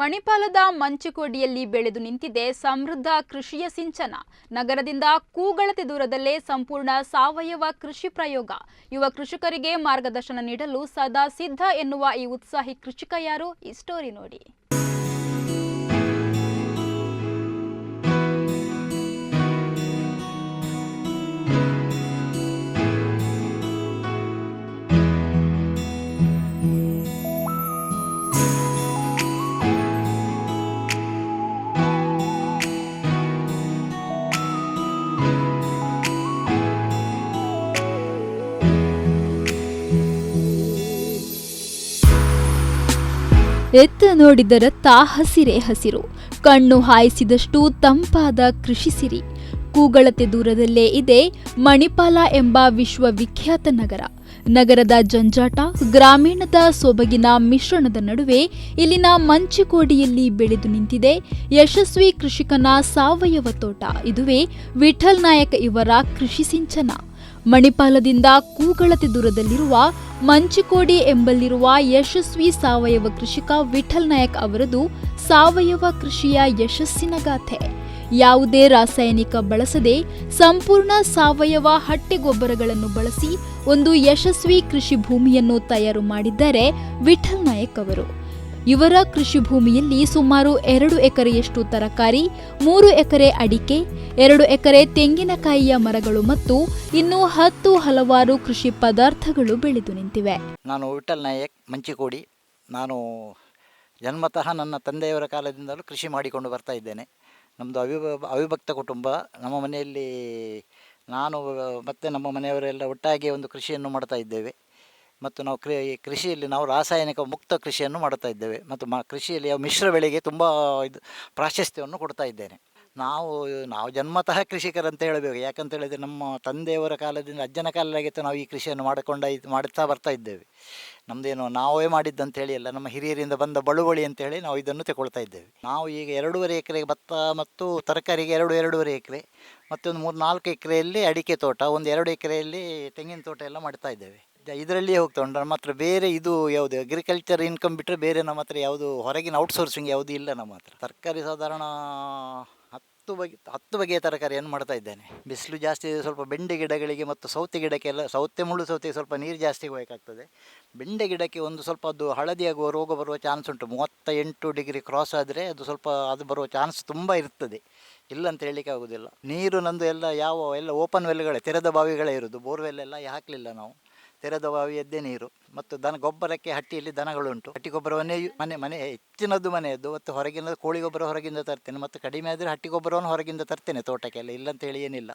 ಮಣಿಪಾಲದ ಮಂಚುಕೋಡಿಯಲ್ಲಿ ಬೆಳೆದು ನಿಂತಿದೆ ಸಮೃದ್ಧ ಕೃಷಿಯ ಸಿಂಚನ. ನಗರದಿಂದ ಕೂಗಳತೆ ದೂರದಲ್ಲೇ ಸಂಪೂರ್ಣ ಸಾವಯವ ಕೃಷಿ ಪ್ರಯೋಗ. ಯುವ ಕೃಷಿಕರಿಗೆ ಮಾರ್ಗದರ್ಶನ ನೀಡಲು ಸದಾ ಸಿದ್ಧ ಎನ್ನುವ ಈ ಉತ್ಸಾಹಿ ಕೃಷಿಕ ಯಾರು? ಈ ಸ್ಟೋರಿ ನೋಡಿ. ಎತ್ತ ನೋಡಿದರತ್ತ ಹಸಿರೇ ಹಸಿರು. ಕಣ್ಣು ಹಾಯಿಸಿದಷ್ಟು ತಂಪಾದ ಕೃಷಿ ಸಿರಿ. ಕೂಗಳತೆ ದೂರದಲ್ಲೇ ಇದೆ ಮಣಿಪಾಲ ಎಂಬ ವಿಶ್ವವಿಖ್ಯಾತ ನಗರ. ನಗರದ ಜಂಜಾಟ, ಗ್ರಾಮೀಣದ ಸೊಬಗಿನ ಮಿಶ್ರಣದ ನಡುವೆ ಇಲ್ಲಿನ ಮಂಚುಕೋಡಿಯಲ್ಲಿ ಬೆಳೆದು ನಿಂತಿದೆ ಯಶಸ್ವಿ ಕೃಷಿಕನ ಸಾವಯವ ತೋಟ. ಇದುವೇ ವಿಠಲ್ ನಾಯಕ್ ಇವರ ಕೃಷಿ ಸಿಂಚನ. ಮಣಿಪಾಲದಿಂದ ಕೂಗಳತೆ ದೂರದಲ್ಲಿರುವ ಮಂಚಿಕೋಡಿ ಎಂಬಲ್ಲಿರುವ ಯಶಸ್ವಿ ಸಾವಯವ ಕೃಷಿಕ ವಿಠಲ್ ನಾಯಕ್ ಅವರದು ಸಾವಯವ ಕೃಷಿಯ ಯಶಸ್ಸಿನ ಗಾಥೆ. ಯಾವುದೇ ರಾಸಾಯನಿಕ ಬಳಸದೆ ಸಂಪೂರ್ಣ ಸಾವಯವ ಹಟ್ಟಿಗೊಬ್ಬರಗಳನ್ನು ಬಳಸಿ ಒಂದು ಯಶಸ್ವಿ ಕೃಷಿ ಭೂಮಿಯನ್ನು ತಯಾರು ಮಾಡಿದ್ದಾರೆ ವಿಠಲ್ ನಾಯಕ್ ಅವರು. ಇವರ ಕೃಷಿ ಭೂಮಿಯಲ್ಲಿ ಸುಮಾರು ಎರಡು ಎಕರೆಯಷ್ಟು ತರಕಾರಿ, ಮೂರು ಎಕರೆ ಅಡಿಕೆ, ಎರಡು ಎಕರೆ ತೆಂಗಿನಕಾಯಿಯ ಮರಗಳು ಮತ್ತು ಇನ್ನು ಹತ್ತು ಹಲವಾರು ಕೃಷಿ ಪದಾರ್ಥಗಳು ಬೆಳೆದು ನಿಂತಿವೆ. ನಾನು ವಿಠಲ್ ನಾಯಕ್, ಮಂಚಿಕೋಡಿ. ನಾನು ಜನ್ಮತಃ ನನ್ನ ತಂದೆಯವರ ಕಾಲದಿಂದಲೂ ಕೃಷಿ ಮಾಡಿಕೊಂಡು ಬರ್ತಾ ಇದ್ದೇನೆ. ನಮ್ಮದು ಅವಿಭ, ಅವಿಭಕ್ತ ಕುಟುಂಬ. ನಮ್ಮ ಮನೆಯಲ್ಲಿ ನಾನು ಮತ್ತು ನಮ್ಮ ಮನೆಯವರೆಲ್ಲ ಒಟ್ಟಾಗಿ ಒಂದು ಕೃಷಿಯನ್ನು ಮಾಡ್ತಾ ಇದ್ದೇವೆ. ಮತ್ತು ನಾವು ಕೃ ಕೃಷಿಯಲ್ಲಿ ನಾವು ರಾಸಾಯನಿಕ ಮುಕ್ತ ಕೃಷಿಯನ್ನು ಮಾಡ್ತಾ ಇದ್ದೇವೆ ಮತ್ತು ಮ, ಕೃಷಿಯಲ್ಲಿ ಮಿಶ್ರ ಬೆಳೆಗೆ ತುಂಬ ಇದು ಪ್ರಾಶಸ್ತ್ಯವನ್ನು ಕೊಡ್ತಾ ಇದ್ದೇನೆ. ನಾವು ನಾವು ಜನ್ಮತಃ ಕೃಷಿಕರಂತ ಹೇಳಬೇಕು. ಯಾಕಂತ ಹೇಳಿದರೆ ನಮ್ಮ ತಂದೆಯವರ ಕಾಲದಿಂದ ಅಜ್ಜನ ಕಾಲದಾಗಿತ್ತು ನಾವು ಈ ಕೃಷಿಯನ್ನು ಮಾಡಿಕೊಂಡ ಮಾಡುತ್ತಾ ಬರ್ತಾ ಇದ್ದೇವೆ. ನಮ್ಮದೇನು ನಾವೇ ಮಾಡಿದ್ದಂತ ಹೇಳಿ ಅಲ್ಲ, ನಮ್ಮ ಹಿರಿಯರಿಂದ ಬಂದ ಬಳುವಳಿ ಅಂತೇಳಿ ನಾವು ಇದನ್ನು ತಗೊಳ್ತಾ ಇದ್ದೇವೆ. ನಾವು ಈಗ ಎರಡೂವರೆ ಎಕರೆ ಭತ್ತ ಮತ್ತು ತರಕಾರಿಗೆ ಎರಡು, ಎರಡೂವರೆ ಎಕರೆ ಮತ್ತೊಂದು ಮೂರು ನಾಲ್ಕು ಎಕರೆಯಲ್ಲಿ ಅಡಿಕೆ ತೋಟ, ಒಂದು ಎರಡು ಎಕರೆಯಲ್ಲಿ ತೆಂಗಿನ ತೋಟ ಎಲ್ಲ ಮಾಡ್ತಾ ಇದ್ದೇವೆ. ಇದರಲ್ಲಿಯೇ ಹೋಗ್ತಾ ಉಂಟು. ನಮ್ಮ ಹತ್ರ ಬೇರೆ ಇದು ಯಾವುದು ಅಗ್ರಿಕಲ್ಚರ್ ಇನ್ಕಮ್ ಬಿಟ್ಟರೆ ಬೇರೆ ನಮ್ಮ ಹತ್ರ ಯಾವುದು, ಹೊರಗಿನ ಔಟ್ಸೋರ್ಸಿಂಗ್ ಯಾವುದು ಇಲ್ಲ ನಮ್ಮ ಹತ್ರ. ತರಕಾರಿ ಸಾಧಾರಣ ಹತ್ತು ಬಗೆ, ಹತ್ತು ಬಗೆಯ ತರಕಾರಿಯನ್ನು ಮಾಡ್ತಾ ಇದ್ದೇನೆ. ಬಿಸಿಲು ಜಾಸ್ತಿ ಇದೆ ಸ್ವಲ್ಪ ಬೆಂಡೆ ಗಿಡಗಳಿಗೆ ಮತ್ತು ಸೌತೆ ಗಿಡಕ್ಕೆಲ್ಲ, ಸೌತೆ ಮುಳ್ಳು ಸೌತೆಗೆ ಸ್ವಲ್ಪ ನೀರು ಜಾಸ್ತಿ ಹೋಗಬೇಕಾಗ್ತದೆ ಬೆಂಡೆ ಗಿಡಕ್ಕೆ ಒಂದು ಸ್ವಲ್ಪ ಅದು ಹಳದಿಯಾಗುವ ರೋಗ ಬರುವ ಚಾನ್ಸ್ ಉಂಟು. ಮೂವತ್ತ ಎಂಟು ಡಿಗ್ರಿ ಕ್ರಾಸ್ ಆದರೆ ಅದು ಸ್ವಲ್ಪ ಅದು ಬರುವ ಚಾನ್ಸ್ ತುಂಬ ಇರ್ತದೆ. ಇಲ್ಲ ಅಂತ ಹೇಳಲಿಕ್ಕೆ ಆಗೋದಿಲ್ಲ. ನೀರು ನಂದು ಎಲ್ಲ ಯಾವ, ಎಲ್ಲ ಓಪನ್ ವೆಲ್ಗಳೇ ತೆರೆದ ಬಾವಿಗಳೇ ಇರೋದು. ಬೋರ್ವೆಲ್ ಎಲ್ಲ ಹಾಕಲಿಲ್ಲ ನಾವು. ತೆರೆದ ಬಾವಿಯದ್ದೇ ನೀರು ಮತ್ತು ದನ ಗೊಬ್ಬರಕ್ಕೆ ಹಟ್ಟಿಯಲ್ಲಿ ದನಗಳುಂಟು. ಹಟ್ಟಿ ಗೊಬ್ಬರವನ್ನೇ ಮನೆ ಮನೆ ಹೆಚ್ಚಿನದ್ದು ಮನೆಯದ್ದು ಮತ್ತು ಹೊರಗಿನ ಕೋಳಿ ಗೊಬ್ಬರ ಹೊರಗಿಂದ ತರ್ತೇನೆ ಮತ್ತು ಕಡಿಮೆ ಆದರೆ ಹಟ್ಟಿ ಗೊಬ್ಬರವನ್ನು ಹೊರಗಿಂದ ತರ್ತೇನೆ ತೋಟಕ್ಕೆಲ್ಲ ಇಲ್ಲಂತ ಹೇಳಿ ಏನಿಲ್ಲ.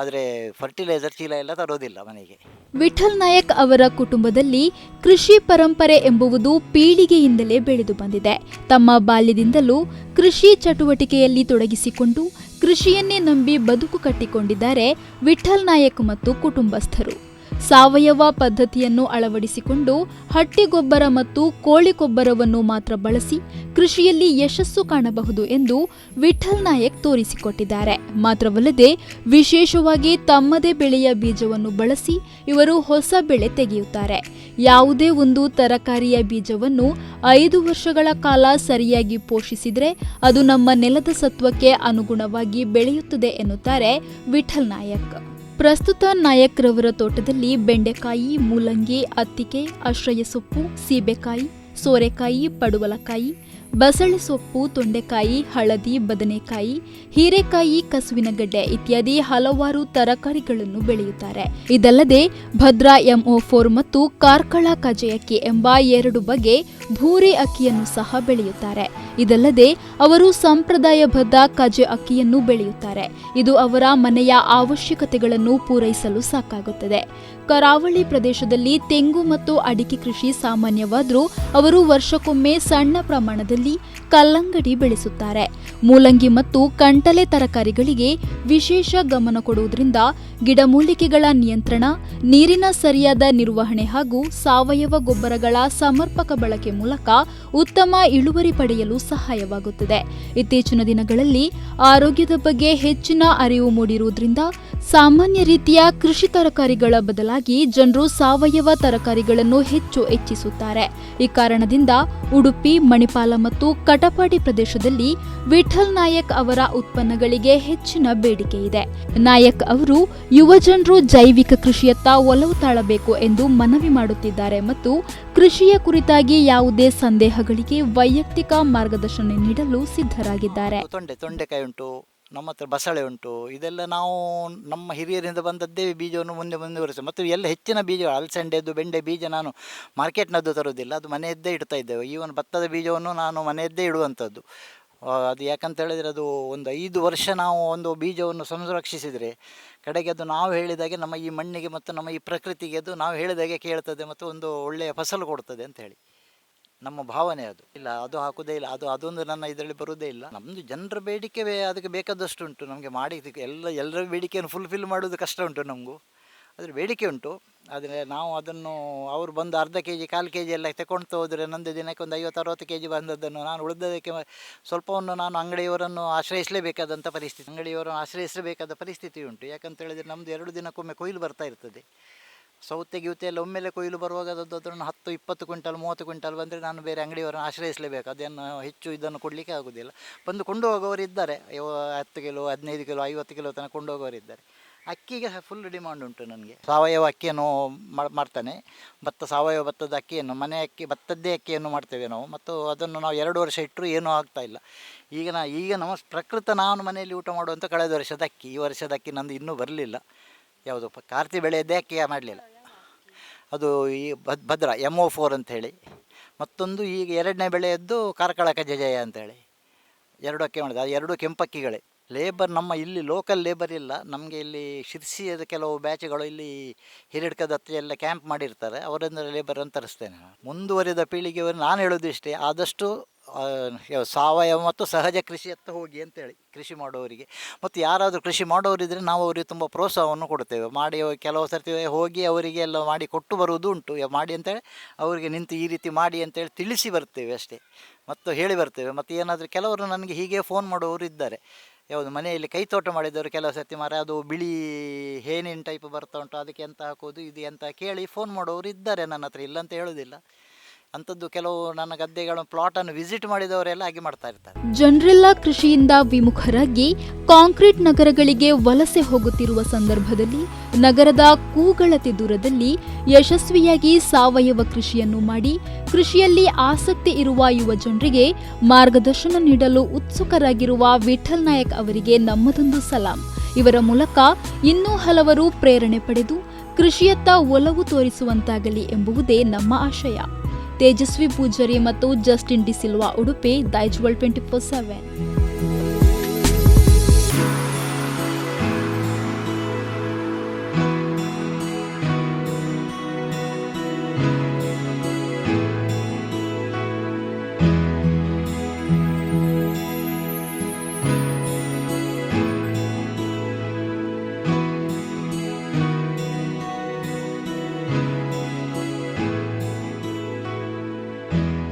ಆದರೆ ಫರ್ಟಿಲೈಸರ್ ಚೀಲ ಎಲ್ಲ ತರೋದಿಲ್ಲ ಮನೆಗೆ. ವಿಠಲ್ ನಾಯಕ್ ಅವರ ಕುಟುಂಬದಲ್ಲಿ ಕೃಷಿ ಪರಂಪರೆ ಎಂಬುವುದು ಪೀಳಿಗೆಯಿಂದಲೇ ಬೆಳೆದು ಬಂದಿದೆ. ತಮ್ಮ ಬಾಲ್ಯದಿಂದಲೂ ಕೃಷಿ ಚಟುವಟಿಕೆಯಲ್ಲಿ ತೊಡಗಿಸಿಕೊಂಡು ಕೃಷಿಯನ್ನೇ ನಂಬಿ ಬದುಕು ಕಟ್ಟಿಕೊಂಡಿದ್ದಾರೆ ವಿಠಲ್ ನಾಯಕ್ ಮತ್ತು ಕುಟುಂಬಸ್ಥರು. ಸಾವಯವ ಪದ್ಧತಿಯನ್ನು ಅಳವಡಿಸಿಕೊಂಡು ಹಟ್ಟಿಗೊಬ್ಬರ ಮತ್ತು ಕೋಳಿ ಗೊಬ್ಬರವನ್ನು ಮಾತ್ರ ಬಳಸಿ ಕೃಷಿಯಲ್ಲಿ ಯಶಸ್ಸು ಕಾಣಬಹುದು ಎಂದು ವಿಠಲ್ ನಾಯಕ್ ತೋರಿಸಿಕೊಟ್ಟಿದ್ದಾರೆ. ಮಾತ್ರವಲ್ಲದೆ, ವಿಶೇಷವಾಗಿ ತಮ್ಮದೇ ಬೆಳೆಯ ಬೀಜವನ್ನು ಬಳಸಿ ಇವರು ಹೊಸ ಬೆಳೆ ತೆಗೆಯುತ್ತಾರೆ. ಯಾವುದೇ ಒಂದು ತರಕಾರಿಯ ಬೀಜವನ್ನು ಐದು ವರ್ಷಗಳ ಕಾಲ ಸರಿಯಾಗಿ ಪೋಷಿಸಿದರೆ ಅದು ನಮ್ಮ ನೆಲದ ಸತ್ವಕ್ಕೆ ಅನುಗುಣವಾಗಿ ಬೆಳೆಯುತ್ತದೆ ಎನ್ನುತ್ತಾರೆ ವಿಠಲ್ ನಾಯಕ್. ಪ್ರಸ್ತುತ ನಾಯಕ್ರವರ ತೋಟದಲ್ಲಿ ಬೆಂಡೆಕಾಯಿ ಮೂಲಂಗಿ ಅತ್ತಿಕೆ ಆಶ್ರಯ ಸೊಪ್ಪು ಸೀಬೆಕಾಯಿ ಸೋರೆಕಾಯಿ, ಪಡುವಲಕಾಯಿ, ಬಸಳೆ ಸೊಪ್ಪು, ತೊಂಡೆಕಾಯಿ, ಹಳದಿ, ಬದನೆಕಾಯಿ, ಹೀರೆಕಾಯಿ, ಕಸುವಿನ ಗಡ್ಡೆ ಇತ್ಯಾದಿ ಹಲವಾರು ತರಕಾರಿಗಳನ್ನು ಬೆಳೆಯುತ್ತಾರೆ. ಇದಲ್ಲದೆ ಭದ್ರಾ ಎಂಒ ಫೋರ್ ಮತ್ತು ಕಾರ್ಕಳ ಕಜೆಯಕ್ಕಿ ಎಂಬ ಎರಡು ಬಗೆ ಭೂರಿ ಅಕ್ಕಿಯನ್ನು ಸಹ ಬೆಳೆಯುತ್ತಾರೆ. ಇದಲ್ಲದೆ ಅವರು ಸಂಪ್ರದಾಯಬದ್ಧ ಕಜೆ ಅಕ್ಕಿಯನ್ನು ಬೆಳೆಯುತ್ತಾರೆ. ಇದು ಅವರ ಮನೆಯ ಅವಶ್ಯಕತೆಗಳನ್ನು ಪೂರೈಸಲು ಸಾಕಾಗುತ್ತದೆ. ಕರಾವಳಿ ಪ್ರದೇಶದಲ್ಲಿ ತೆಂಗು ಮತ್ತು ಅಡಿಕೆ ಕೃಷಿ ಸಾಮಾನ್ಯವಾದರೂ ಅವರು ವರ್ಷಕ್ಕೊಮ್ಮೆ ಸಣ್ಣ ಪ್ರಮಾಣದಲ್ಲಿ ಕಲ್ಲಂಗಡಿ ಬೆಳೆಸುತ್ತಾರೆ. ಮೂಲಂಗಿ ಮತ್ತು ಕಂಟಲೆ ತರಕಾರಿಗಳಿಗೆ ವಿಶೇಷ ಗಮನ ಕೊಡುವುದರಿಂದ ಗಿಡಮೂಲಿಕೆಗಳ ನಿಯಂತ್ರಣ, ನೀರಿನ ಸರಿಯಾದ ನಿರ್ವಹಣೆ ಹಾಗೂ ಸಾವಯವ ಗೊಬ್ಬರಗಳ ಸಮರ್ಪಕ ಬಳಕೆ ಮೂಲಕ ಉತ್ತಮ ಇಳುವರಿ ಪಡೆಯಲು ಸಹಾಯವಾಗುತ್ತದೆ. ಇತ್ತೀಚಿನ ದಿನಗಳಲ್ಲಿ ಆರೋಗ್ಯದ ಬಗ್ಗೆ ಹೆಚ್ಚಿನ ಅರಿವು ಮೂಡಿರುವುದರಿಂದ ಸಾಮಾನ್ಯ ರೀತಿಯ ಕೃಷಿ ತರಕಾರಿಗಳ ಬದಲಾಗಿ ಜನರು ಸಾವಯವ ತರಕಾರಿಗಳನ್ನು ಹೆಚ್ಚು ಹೆಚ್ಚಿಸುತ್ತಾರೆ. ಈ ಕಾರಣದಿಂದ ಉಡುಪಿ, ಮಣಿಪಾಲ ಮತ್ತು ಕಟಪಾಡಿ ಪ್ರದೇಶದಲ್ಲಿ ವಿಠಲ್ ನಾಯಕ್ ಅವರ ಉತ್ಪನ್ನಗಳಿಗೆ ಹೆಚ್ಚಿನ ಬೇಡಿಕೆ ಇದೆ. ನಾಯಕ್ ಅವರು ಯುವ ಜನರು ಜೈವಿಕ ಕೃಷಿಯತ್ತ ಒಲವು ತಾಳಬೇಕು ಎಂದು ಮನವಿ ಮಾಡುತ್ತಿದ್ದಾರೆ ಮತ್ತು ಕೃಷಿಯ ಕುರಿತಾಗಿ ಯಾವುದೇ ಸಂದೇಹಗಳಿಗೆ ವೈಯಕ್ತಿಕ ಮಾರ್ಗದರ್ಶನ ನೀಡಲು ಸಿದ್ಧರಾಗಿದ್ದಾರೆ. ನಮ್ಮ ಹತ್ರ ಬಸಳೆ ಉಂಟು. ಇದೆಲ್ಲ ನಾವು ನಮ್ಮ ಹಿರಿಯರಿಂದ ಬಂದದ್ದೇ ಬೀಜವನ್ನು ಮುಂದೆ ಮುಂದುವರಿಸ. ಮತ್ತು ಎಲ್ಲ ಹೆಚ್ಚಿನ ಬೀಜ ಅಲಸಂಡೆದ್ದು ಬೆಂಡೆ ಬೀಜ ನಾನು ಮಾರ್ಕೆಟ್ನದ್ದು ತರೋದಿಲ್ಲ ಅದು ಮನೆಯದ್ದೇ ಇಡ್ತಾ ಇದ್ದೇವೆ. ಈವನ್ ಭತ್ತದ ಬೀಜವನ್ನು ನಾನು ಮನೆಯದ್ದೇ ಇಡುವಂಥದ್ದು. ಅದು ಯಾಕಂತ ಹೇಳಿದರೆ ಅದು ಒಂದು ಐದು ವರ್ಷ ನಾವು ಒಂದು ಬೀಜವನ್ನು ಸಂರಕ್ಷಿಸಿದರೆ ಕಡೆಗೆ ಅದು ನಾವು ಹೇಳಿದಾಗೆ ನಮ್ಮ ಈ ಮಣ್ಣಿಗೆ ಮತ್ತು ನಮ್ಮ ಈ ಪ್ರಕೃತಿಗೆ ಅದು ನಾವು ಹೇಳಿದಾಗೆ ಕೇಳ್ತದೆ ಮತ್ತು ಒಂದು ಒಳ್ಳೆಯ ಫಸಲು ಕೊಡ್ತದೆ ಅಂತ ಹೇಳಿ. ನಮ್ಮ ಭಾವನೆ ಅದು. ಇಲ್ಲ, ಅದು ಹಾಕುವುದೇ ಇಲ್ಲ, ಅದು, ಅದೊಂದು ನನ್ನ ಇದರಲ್ಲಿ ಬರುವುದೇ ಇಲ್ಲ. ನಮ್ಮದು ಜನರ ಬೇಡಿಕೆ ಅದಕ್ಕೆ ಬೇಕಾದಷ್ಟು ಉಂಟು. ನಮಗೆ ಮಾಡಿ ಎಲ್ಲ, ಎಲ್ಲರ ಬೇಡಿಕೆಯನ್ನು ಫುಲ್ಫಿಲ್ ಮಾಡೋದು ಕಷ್ಟ ಉಂಟು ನಮಗೂ. ಅದ್ರ ಬೇಡಿಕೆ ಉಂಟು. ಆದರೆ ನಾವು ಅದನ್ನು, ಅವರು ಬಂದು ಅರ್ಧ ಕೆ ಜಿ ಕಾಲು ಕೆ ಜಿ ಎಲ್ಲ ತಗೊಂಡು ಹೋದರೆ ನಂದು ದಿನಕ್ಕೆ ಒಂದು ಐವತ್ತು ಅರವತ್ತು ಕೆ ಜಿ ಬಂದದ್ದನ್ನು ನಾನು ಉಳಿದದಕ್ಕೆ ಸ್ವಲ್ಪವನ್ನು ನಾನು ಅಂಗಡಿಯವರನ್ನು ಆಶ್ರಯಿಸಲೇಬೇಕಾದಂಥ ಪರಿಸ್ಥಿತಿ. ಅಂಗಡಿಯವರನ್ನು ಆಶ್ರಯಿಸಲೇಬೇಕಾದ ಪರಿಸ್ಥಿತಿ ಉಂಟು. ಯಾಕಂತ ಹೇಳಿದರೆ ನಮ್ಮದು ಎರಡು ದಿನಕ್ಕೊಮ್ಮೆ ಕೊಯ್ಲು ಬರ್ತಾ ಇರ್ತದೆ. ಸೌತೆ ಗೀತೆ ಎಲ್ಲ ಒಮ್ಮೆಲೆ ಕೊಯ್ಲು ಬರುವಾಗ ಅದು ಅದನ್ನು ಹತ್ತು, ಇಪ್ಪತ್ತು ಕ್ವಿಂಟಲ್, ಮೂವತ್ತು ಕ್ವಿಂಟಲ್ ಬಂದರೆ ನಾನು ಬೇರೆ ಅಂಗಡಿಯವರನ್ನು ಆಶ್ರಯಿಸಲೇಬೇಕು. ಅದನ್ನು ಹೆಚ್ಚು ಇದನ್ನು ಕೊಡಲಿಕ್ಕೆ ಆಗೋದಿಲ್ಲ. ಬಂದು ಕೊಂಡು ಹೋಗೋರು ಇದ್ದಾರೆ ಹತ್ತು ಕಿಲೋ, ಹದಿನೈದು ಕಿಲೋ, ಐವತ್ತು ಕಿಲೋ ತನಕ ಕೊಂಡು ಹೋಗೋರು ಇದ್ದಾರೆ. ಅಕ್ಕಿಗೆ ಫುಲ್ ಡಿಮಾಂಡ್ ಉಂಟು ನನಗೆ. ಸಾವಯವ ಅಕ್ಕಿಯನ್ನು ಮಾಡ್ತಾನೆ ಭತ್ತ, ಸಾವಯವ ಭತ್ತದ ಅಕ್ಕಿಯನ್ನು, ಮನೆ ಅಕ್ಕಿ, ಭತ್ತದ್ದೇ ಅಕ್ಕಿಯನ್ನು ಮಾಡ್ತೇವೆ ನಾವು. ಮತ್ತು ಅದನ್ನು ನಾವು ಎರಡು ವರ್ಷ ಇಟ್ಟರೂ ಏನೂ ಆಗ್ತಾ ಇಲ್ಲ. ಈಗ ನಾ, ಈಗ ನಮ್ಮ ಪ್ರಕೃತ ನಾನು ಮನೆಯಲ್ಲಿ ಊಟ ಮಾಡುವಂಥ ಕಳೆದ ವರ್ಷದ ಅಕ್ಕಿ. ಈ ವರ್ಷದ ಅಕ್ಕಿ ನಂದು ಇನ್ನೂ ಬರಲಿಲ್ಲ. ಯಾವುದು ಕಾರ್ತಿ ಬೆಳೆಯದ್ದೇ ಅಕ್ಕಿಯ ಮಾಡಲಿಲ್ಲ. ಅದು ಈ ಭದ್, ಭದ್ರ ಎಂ ಒ ಫೋರ್ ಅಂಥೇಳಿ. ಮತ್ತೊಂದು ಈಗ ಎರಡನೇ ಬೆಳೆಯದ್ದು ಕಾರ್ಕಳ ಕಜಜಯ ಅಂತೇಳಿ ಎರಡು ಅಕ್ಕಿ ಮಾಡಿದೆ ಅದು ಎರಡು ಕೆಂಪಕ್ಕಿಗಳೇ. ಲೇಬರ್ ನಮ್ಮ ಇಲ್ಲಿ ಲೋಕಲ್ ಲೇಬರ್ ಇಲ್ಲ. ನಮಗೆ ಇಲ್ಲಿ ಶಿರ್ಸಿಯದ ಕೆಲವು ಬ್ಯಾಚ್ಗಳು ಇಲ್ಲಿ ಹಿರಿಡ್ಕದ ಎಲ್ಲ ಕ್ಯಾಂಪ್ ಮಾಡಿರ್ತಾರೆ. ಅವರಿಂದ ಲೇಬರ್ ಅಂತ ತರಿಸ್ತೇನೆ. ಮುಂದುವರಿದ ಪೀಳಿಗೆಯವರು ನಾನು ಹೇಳೋದು ಇಷ್ಟೇ. ಆದಷ್ಟು ಸಾವಯವ ಮತ್ತು ಸಹಜ ಕೃಷಿಯತ್ತ ಹೋಗಿ ಅಂತೇಳಿ ಕೃಷಿ ಮಾಡುವವರಿಗೆ. ಮತ್ತು ಯಾರಾದರೂ ಕೃಷಿ ಮಾಡೋರಿದ್ದರೆ ನಾವು ಅವರಿಗೆ ತುಂಬ ಪ್ರೋತ್ಸಾಹವನ್ನು ಕೊಡ್ತೇವೆ ಮಾಡಿ ಕೆಲವು ಸರ್ತಿ ಹೋಗಿ ಅವರಿಗೆ ಎಲ್ಲ ಮಾಡಿ ಕೊಟ್ಟು ಬರುವುದು ಉಂಟು. ಮಾಡಿ ಅಂತೇಳಿ ಅವರಿಗೆ ನಿಂತು ಈ ರೀತಿ ಮಾಡಿ ಅಂತೇಳಿ ತಿಳಿಸಿ ಬರ್ತೇವೆ ಅಷ್ಟೇ. ಮತ್ತು ಹೇಳಿ ಬರ್ತೇವೆ. ಮತ್ತು ಏನಾದರೂ ಕೆಲವರು ನನಗೆ ಹೀಗೆ ಫೋನ್ ಮಾಡುವವರು ಇದ್ದಾರೆ. ಯಾವುದು ಮನೆಯಲ್ಲಿ ಕೈತೋಟ ಮಾಡಿದವರು ಕೆಲವು ಸರ್ತಿ ಮರ ಅದು ಬಿಳಿ ಹೇನಿನ ಟೈಪ್ ಬರ್ತಾ ಉಂಟು. ಅದಕ್ಕೆ ಎಂತ ಹಾಕೋದು ಇದು ಎಂತ ಕೇಳಿ ಫೋನ್ ಮಾಡೋರು ಇದ್ದಾರೆ ನನ್ನ ಹತ್ರ. ಇಲ್ಲ ಅಂತ ಹೇಳೋದಿಲ್ಲ ಅಂಥದ್ದು ಕೆಲವು ನನ್ನ ಗದ್ದೆಗಳ ಪ್ಲಾಟನ್ನು ವಿಸಿಟ್ ಮಾಡಿದವರೆಲ್ಲ ಹಾಗೆ ಮಾಡ್ತಾ ಇರ್ತಾರೆ. ಜನರೆಲ್ಲ ಕೃಷಿಯಿಂದ ವಿಮುಖರಾಗಿ ಕಾಂಕ್ರೀಟ್ ನಗರಗಳಿಗೆ ವಲಸೆ ಹೋಗುತ್ತಿರುವ ಸಂದರ್ಭದಲ್ಲಿ ನಗರದ ಕೂಗಳತೆ ದೂರದಲ್ಲಿ ಯಶಸ್ವಿಯಾಗಿ ಸಾವಯವ ಕೃಷಿಯನ್ನು ಮಾಡಿ ಕೃಷಿಯಲ್ಲಿ ಆಸಕ್ತಿ ಇರುವ ಯುವ ಜನರಿಗೆ ಮಾರ್ಗದರ್ಶನ ನೀಡಲು ಉತ್ಸುಕರಾಗಿರುವ ವಿಠಲ್ ನಾಯಕ್ ಅವರಿಗೆ ನಮ್ಮದೊಂದು ಸಲಾಂ. ಇವರ ಮೂಲಕ ಇನ್ನೂ ಹಲವರು ಪ್ರೇರಣೆ ಪಡೆದು ಕೃಷಿಯತ್ತ ಒಲವು ತೋರಿಸುವಂತಾಗಲಿ ಎಂಬುವುದೇ ನಮ್ಮ ಆಶಯ. ತೇಜಸ್ವಿ ಪೂಜಾರಿ ಮತ್ತು Justin D'Silva Udupi Daijiworld twenty four seven